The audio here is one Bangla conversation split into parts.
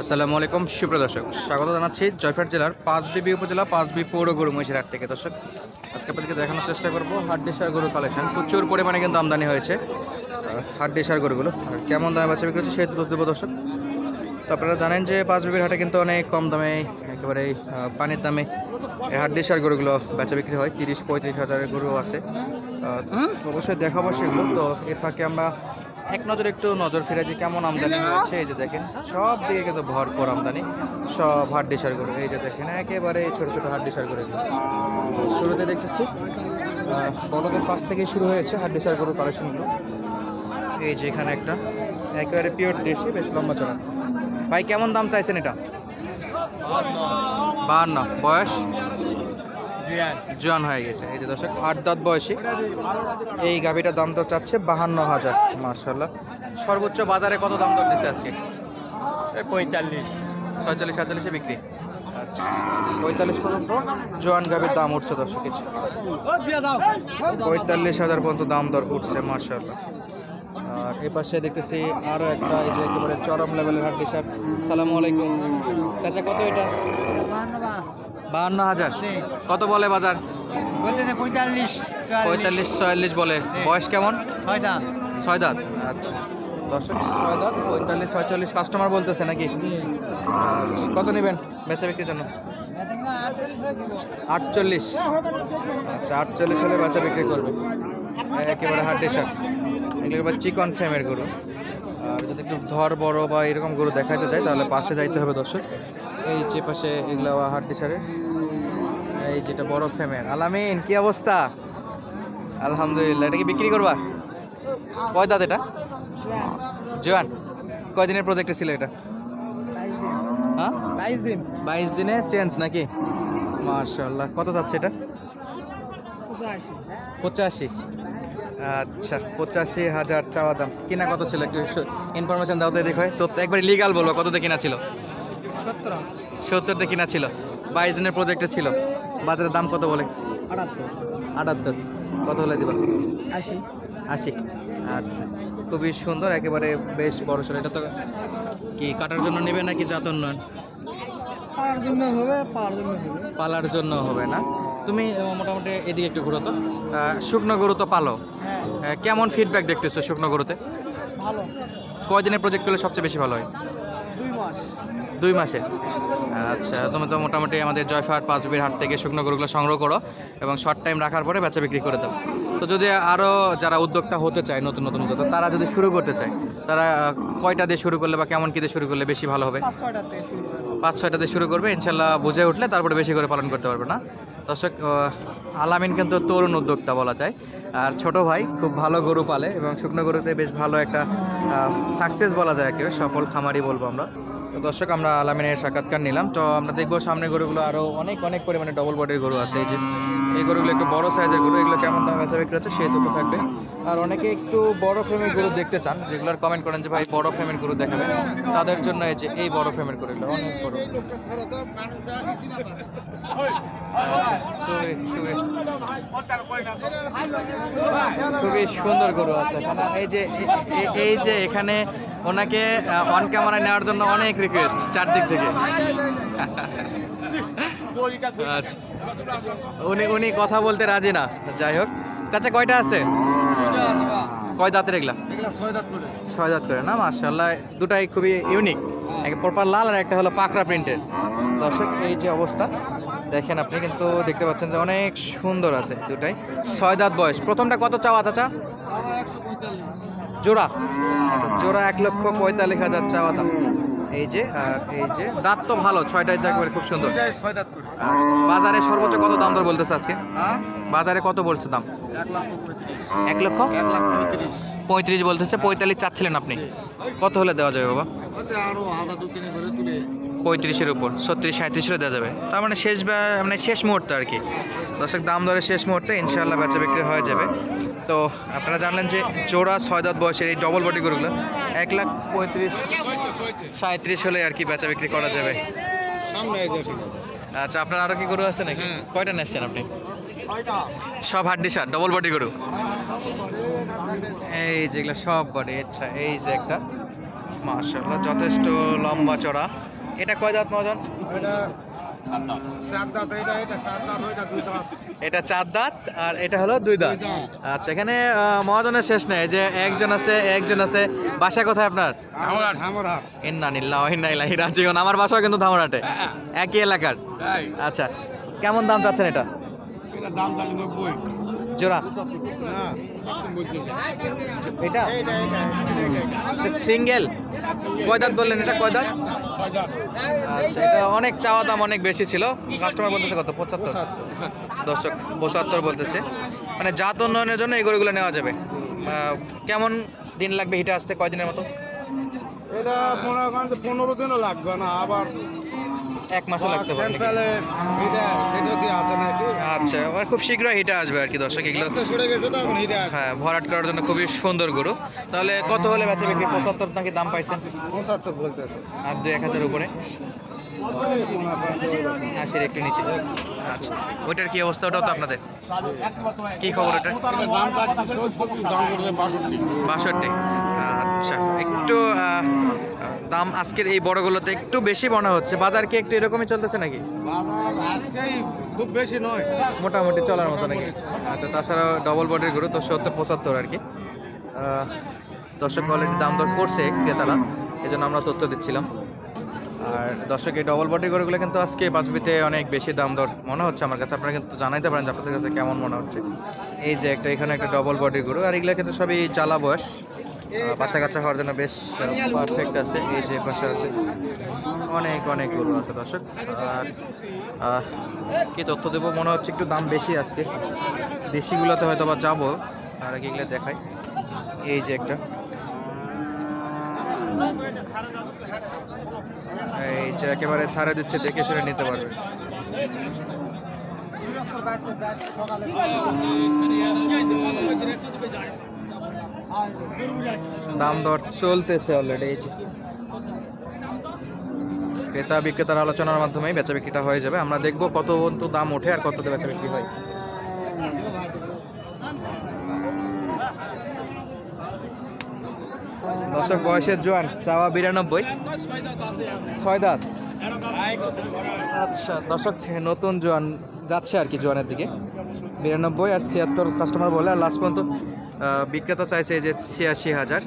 আসসালামু আলাইকুম সুপ্রিয় দর্শক স্বাগত জানাচ্ছি জয়ফাট জেলার পাঁচবিবি উপজেলা পাঁচবি পৌর গরু মহিষের হাট থেকে। দর্শক আজকে আপনাদেরকে দেখানোর চেষ্টা করব হাট ডিসার গরু কালেকশন প্রচুর পরিমাণে কিন্তু আমদানি হয়েছে হাট ডিসার গরুগুলো। আর কেমন দামে বাচ্চা বিক্রি হচ্ছে সেই তথ্য দেবো দর্শক। তো আপনারা জানেন যে পাঁচবিবির হাটে কিন্তু অনেক কম দামে একেবারে পানির দামে এই হাট ডিসার গরুগুলো বেচা বিক্রি হয়। তিরিশ পঁয়ত্রিশ হাজারের গরু আছে। অবশ্যই দেখাবো সেগুলো। তো এর ফাঁকে আমরা এক নজর একটু নজর ফিরে যে কেমন আমদানি হয়েছে এই যে দেখেন সব দিকে কিন্তু ভরপুর আমদানি। সব ডিসার গরু এই যে দেখেন একেবারে ছোট ছোট গরু এগুলো। শুরুতে দেখতেছি আহ, বড়দের পাশ থেকেই শুরু হয়েছে হাট ডিসার গরুর কালেকশনগুলো। এই যে এখানে একটা একেবারে পিওর দেশি বেশ লম্বা চড়া। ভাই কেমন দাম চাইছেন এটা? বাহান্ন। বয়স? জোয়ান। হয়ে গেছে। এই যে দর্শক আট দাঁত বয়সী। এই গাভিটার দাম তো চাচ্ছে বাহান্ন হাজার মার্শাল্লাহ সর্বোচ্চ বাজারে কত দাম দর দিচ্ছে আজকে? পঁয়তাল্লিশ। ছয়চল্লিশ সাতচল্লিশে বিক্রি। আচ্ছা পঁয়তাল্লিশ পর্যন্ত জোয়ান গাভির দাম উঠছে দর্শক কিছু পঁয়তাল্লিশ হাজার পর্যন্ত দাম দর উঠছে মার্শাল্লাহ আর এ পাশে দেখতেছি আরও একটা এই যে একেবারে চরম লেভেলের হাড্ডি শার্ট সালামু আলাইকুম। চাচা কত এটা? বাহান্ন হাজার। কত বলে বাজার? পঁয়তাল্লিশ ছয়াল্লিশ বলে। বয়স কেমন? ছয় দাঁত। আচ্ছা। দর্শক ছয় দাঁত পঁয়তাল্লিশ ছয়চল্লিশ কাস্টমার বলতেছে নাকি? আচ্ছা, কত নেবেন বেচা বিক্রির জন্য? আটচল্লিশ। আচ্ছা আটচল্লিশ হলে বেচা বিক্রি করবে। একেবারে হাড্ডি শার্ট এগুলো এবার চিকন ফ্রেমের গরু। আর যদি একটু ধর বড় বা এরকম গরু দেখাতে চাই তাহলে পাশে যাইতে হবে দর্শক। এই যে পাশে এগুলো হাড্ডি শার্টের এই যেটা বড় ফ্রেমের। আলামিন কি অবস্থা? আলহামদুলিল্লাহ এটা কি বিক্রি করবা? কয় দাঁত এটা? জোয়ান কয়দিনের প্রজেক্টে ছিল এটা? হ্যাঁ? বাইশ দিন। বাইশ দিনে চেঞ্জ নাকি? মার্শাল্লাহ কত যাচ্ছে এটা? পঁচাশি। আচ্ছা পঁচাশি হাজার চাওয়া দাম। কিনা কত ছিল? একটু ইনফরমেশন দাও তো দেখো তো একবার লিগাল বলো কততে কিনা ছিল? সত্তরতে কিনা ছিল। বাইশ দিনের প্রজেক্টে ছিল। বাজারের দাম কত বলে? আটাত্তর। আটাত্তর। কত হলে দিবা? আশি। আশি। আচ্ছা। খুবই সুন্দর একেবারে বেশ বড় সড়ো এটা তো কি কাটার জন্য নেবে নাকি জাত উন্নয়ন? পাওয়ার জন্য হবে পাওয়ার জন্য হবে। পালার জন্য হবে না। তুমি মোটামুটি এদিকে একটু ঘুরো তো। শুকনো গরু তো পালো। হ্যাঁ। কেমন ফিডব্যাক দেখতেছো শুকনো গরুতে? ভালো। কয়দিনের প্রজেক্ট করলে সবচেয়ে বেশি ভালো হয়? দুই মাসে। আচ্ছা তুমি তো মোটামুটি আমাদের জয়ফাট পাঁচবির হাট থেকে শুকনো গরুগুলো সংগ্রহ করো এবং শর্ট টাইম রাখার পরে বেচা বিক্রি করে দাও। তো যদি আরও যারা উদ্যোক্তা হতে চায় নতুন নতুন উদ্যোক্তা তারা যদি শুরু করতে চায় তারা কয়টা দিয়ে শুরু করলে বা কেমন কী দিয়ে শুরু করলে বেশি ভালো হবে? পাঁচ ছয়টা দিয়ে শুরু করবে। ইনশাল্লাহ বুঝে উঠলে তারপরে বেশি করে পালন করতে পারবে না। দর্শক আলামিন কিন্তু তরুণ উদ্যোক্তা বলা যায়। আর ছোট ভাই খুব ভালো গরু পালে এবং শুকনো গরুতে বেশ ভালো একটা সাকসেস বলা যায় একেবারে। সফল খামারি বলব আমরা। দর্শক, আমরা আলামিনের সাক্ষাৎকার নিলাম। তো আমরা দেখব সামনে গরুগুলো আরও অনেক অনেক পরিমাণে ডবল বডির গরু আছে। এই যে, এই গরুগুলো একটু বড় সাইজের গরু, এগুলো কেমন দাম বেচা বিক্রি হচ্ছে সেই দুটো থাকবে। আর অনেকে একটু বড় ফ্রেমের গরু দেখতে চান রেগুলার কমেন্ট করেন যে, ভাই, বড় ফ্রেমের গরু দেখাবেন। তাদের জন্য এই যে, এই বড় ফ্রেমের গরুগুলো, অনেক বড়। খুবই- সুন্দর গরু আছে। এখানে এই যে এই যে, এখানে ওনাকে অন ক্যামেরায় নেওয়ার জন্য অনেক রিকোয়েস্ট চারদিক থেকে। আচ্ছা। উনি উনি কথা বলতে রাজি না, যাই হোক। চাচা, কয়টা আছে? কয় দাঁতের এগুলা? ছয় দাঁত করে না মার্শাল্লাহ দুটাই খুবই ইউনিক প্রপার লাল আর একটা হলো পাকড়া প্রিন্টের দর্শক, এই যে অবস্থা, দেখেন আপনি, কিন্তু দেখতে পাচ্ছেন যে অনেক সুন্দর আছে দুটাই। ছয় দাঁত বয়স। প্রথমটা কত চাওয়া, চাচা? জোড়া। আচ্ছা জোড়া এক লক্ষ পঁয়তাল্লিশ হাজার চাওয়া দাম। এই যে আর এই যে দাঁত তো ভালো ছয়টাই তো একবারে খুব সুন্দর। আচ্ছা বাজারে সর্বোচ্চ কত দাম দর বলতেছে আজকে? হ্যাঁ? বাজারে কত বলছে দাম? এক লক্ষ? পঁয়ত্রিশ। বলতেছে পঁয়তাল্লিশ চাচ্ছিলেন আপনি। কত হলে দেওয়া যাবে বাবা? পঁয়ত্রিশের উপর ছত্রিশ সাঁত্রিশেরও দেওয়া যাবে। তার মানে শেষ মানে শেষ মুহূর্তে আর কি। দর্শক দাম দরে শেষ মুহূর্তে ইনশাআল্লাহ বেচা বিক্রি হয়ে যাবে। তো আপনারা জানলেন যে জোড়া ছয় দাঁত বয়সের এই ডবল বডি গরুগুলো এক লাখ পঁয়ত্রিশ সাঁত্রিশ হলে আর কি বেচা বিক্রি করা যাবে। আচ্ছা আপনার আরও কি গরু আছে নাকি? হ্যাঁ। কয়টা নেসছেন আপনি? সব হাড্ডি সার ডবল বডি গরু? এই যেগুলো সব বডি আচ্ছা এই যে একটা। মাশাআল্লাহ যথেষ্ট লম্বা চড়া। এটা কয় দাঁত মহাজন এটা চার দাঁত আর এটা হলো দুই দাঁত। আচ্ছা এখানে মহাজনের শেষ নেই যে একজন আছে একজন আছে। বাসা কোথায় আপনার? রাজিউন। আমার বাসাও কিন্তু ধামরাটে একই এলাকার। আচ্ছা কেমন দাম চাচ্ছেন এটা? দাম নব্বই। জোড়া। এটা? সিঙ্গেল। কয় দাঁত বললেন এটা? কয় দাঁত? আচ্ছা এটা অনেক চাওয়া দাম অনেক বেশি ছিল। কাস্টমার বলতেছে কত? পঁচাত্তর। দর্শক পঁচাত্তর বলতেছে। মানে জাত উন্নয়নের জন্য এই গরুগুলো নেওয়া যাবে। কেমন দিন লাগবে হিটে আসতে? কয়দিনের মতো? এটা পনেরো দিনও লাগবে না আবার এক মাসও লাগতে পারে আচ্ছা আবার খুব শীঘ্রই হিটে আসবে আর কি দর্শক এগুলো হ্যাঁ ভরাট করার জন্য খুবই সুন্দর গরু। তাহলে কত হলে বেচা বিক্রি? পঁচাত্তর নাকি দাম পাইছেন? পঁচাত্তর বলতেছে। আর দু এক হাজার উপরে? আশির একটু নিচে। আচ্ছা ওইটার কি অবস্থা? ওটাও তো আপনাদের। কি খবর ওটা বাষট্টি। আচ্ছা একটু দাম আজকের এই বড়গুলোতে একটু বেশি মনে হচ্ছে। বাজার কি একটু এরকমই চলতেছে নাকি? খুব বেশি নয়। মোটামুটি চলার মতো নাকি? আচ্ছা তাছাড়া ডবল বডির গরু তো সত্তর পঁচাত্তর আর কি। দর্শক অলরেডি দাম দর করছে ক্রেতারা এই জন্য আমরা তথ্য দিচ্ছিলাম। আর দর্শক এই ডবল বডি গরুগুলো কিন্তু আজকে বাসবিতে অনেক বেশি দাম দর মনে হচ্ছে আমার কাছে। আপনারা কিন্তু জানাইতে পারেন যে আপনাদের কাছে কেমন মনে হচ্ছে। এই যে একটা এখানে একটা ডবল বডির গরু আর এগুলো কিন্তু সবই চালা বয়স। বাচ্চা কাচ্চা হওয়ার জন্য বেশ পারফেক্ট আছে। এই যে পাশে আছে, অনেক অনেক গরু আছে, দর্শক। আর কি তথ্য দেবো? মনে হচ্ছে একটু দাম বেশি আজকে। দেশিগুলোতে হয়তো বা যাব, আর আগে এগুলো দেখাই। এই যে একটা। এই যে একেবারে সারা দিচ্ছে, দেখে শুনে নিতে পারবে। দাম দর চলতেছে অলরেডি এই যে। ক্রেতা বিক্রেতার আলোচনার মাধ্যমে বেচা বিক্রিটা হয়ে যাবে। আমরা দেখব কত পর্যন্ত দাম ওঠে আর কততে বেচা বিক্রি হয়। দর্শক, বয়সের জোয়ান, চাওয়া বিরানব্বই। ছয় দাঁত আচ্ছা দর্শক, নতুন জোয়ান যাচ্ছে আর কি জোয়ানের দিকে। বিরানব্বই আর ছিয়াত্তর কাস্টমার বলে, আর লাস্ট পর্যন্ত বিক্রেতা চাইছে যে ছিয়াশি হাজার।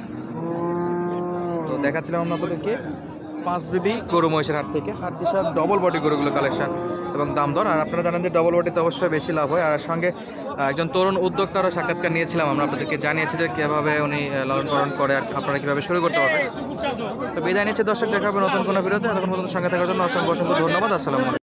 তো দেখাচ্ছিলাম আপনাদেরকে পাঁচ বিবি গরু মহিষের হাট থেকে। হাট বিশাল ডবল বডি গরুগুলো কালেকশন এবং দাম দর। আর আপনারা জানেন যে ডবল বডিতে অবশ্যই বেশি লাভ হয়। আর সঙ্গে একজন তরুণ উদ্যোক্তারও সাক্ষাৎকার নিয়েছিলাম। আমরা আপনাদেরকে জানিয়েছি যে কীভাবে উনি লালন পালন করে আর আপনারা কীভাবে শুরু করতে পারবেন। তো বিদায় নিচ্ছে। দর্শক, দেখা হবে নতুন কোনো ভিডিওতে। এতক্ষণ পর্যন্ত সঙ্গে থাকার জন্য অসংখ্য অসংখ্য ধন্যবাদ। আসসালামু